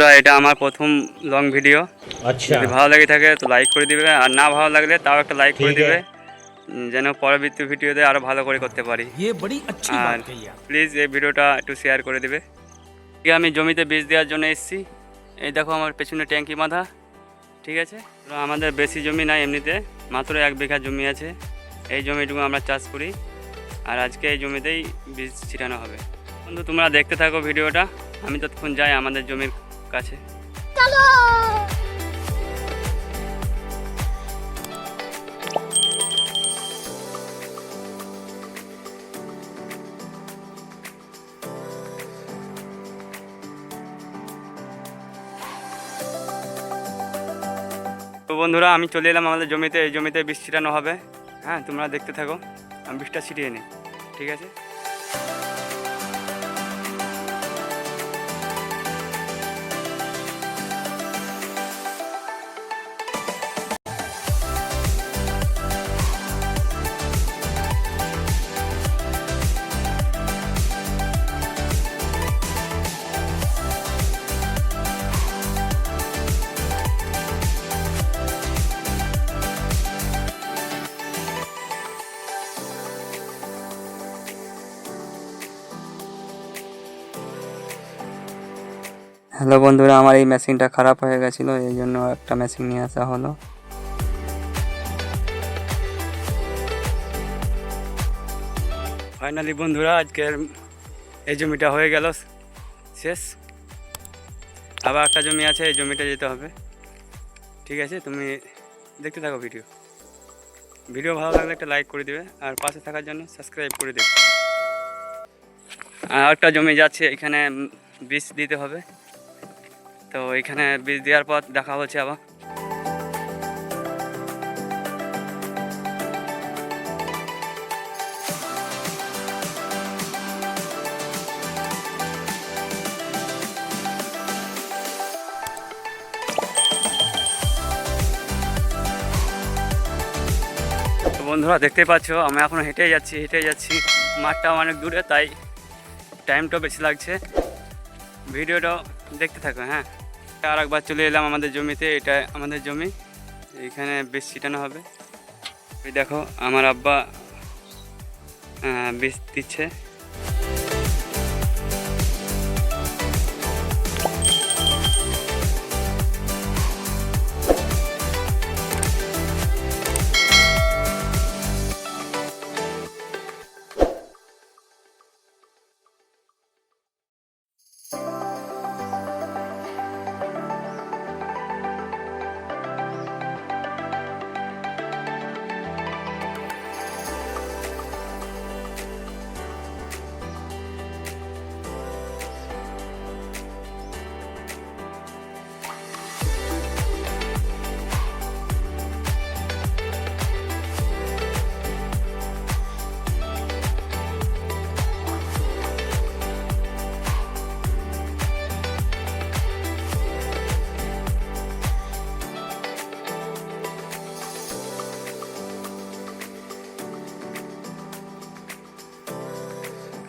বন্ধুরা এটা আমার প্রথম লং ভিডিও আচ্ছা। যদি ভালো লাগে থাকে তো লাইক করে দিবে আর না ভালো লাগলে তাও একটা লাইক করে দিবে। যেন পরবর্তী ভিডিওতে আরও ভালো করে করতে পারি। আর প্লিজ এই ভিডিওটা একটু শেয়ার করে দিবে। আমি জমিতে বীজ দেওয়ার জন্য এসেছি। এই দেখো আমার পেছনে ট্যাঙ্কি বাঁধা। ঠিক আছে? আমাদের বেশি জমি নাই এমনিতে। মাত্র এক বিঘা জমি আছে। এই জমিটুকু আমরা চাষ করি। আর আজকে এই জমিতেই বীজ ছিটানো হবে। বন্ধু তোমরা দেখতে থাকো ভিডিওটা আমি ততক্ষণ যাই আমাদের জমির কাছে। তো বন্ধুরা আমি চলে এলাম আমাদের জমিতে। এই জমিতে বীজ ছিটানো হবে। হ্যাঁ তোমরা দেখতে থাকো। আমি বীজটা ছিটিয়ে নিই। ঠিক আছে? হ্যালো বন্ধুরা, আমার এই মেশিনটা খারাপ হয়ে গেছিল, এই জন্য একটা মেশিন নিয়ে আসা হলো। ফাইনালি বন্ধুরা, আজকের এই জমিটা হয়ে গেল, শেষ। আবার একটা জমি আছে, এই জমিটা যেতে হবে। ঠিক আছে, তুমি দেখতে থাকো ভিডিও। ভিডিও ভালো লাগলে একটা লাইক করে দিবে, আর পাশে থাকার জন্য সাবস্ক্রাইব করে দেবে। আর একটা জমি যাচ্ছে, এখানে বীজ দিতে হবে। তো এখানে বীজ দেওয়ার পর দেখা হচ্ছে আবার। বন্ধুরা দেখতে পাচ্ছ, আমি এখন হেঁটে যাচ্ছি হেঁটে যাচ্ছি। মাঠটা অনেক দূরে, তাই টাইমটাও বেশি লাগছে। ভিডিওটা দেখতে থাকো হ্যাঁ। আর একবার চলে এলাম আমাদের জমিতে, এটা আমাদের জমি। এখানে বীজ ছিটানো হবে। ওই দেখো, আমার আব্বা বীজ দিচ্ছে।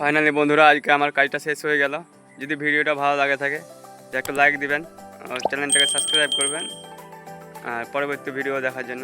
ফাইনালি বন্ধুরা, আজকে আমার কাজটা শেষ হয়ে গেল। যদি ভিডিওটা ভালো লাগে থাকে একটা লাইক দিবেন চ্যানেলটাকে সাবস্ক্রাইব করবেন, আর পরবর্তী ভিডিও দেখার জন্য।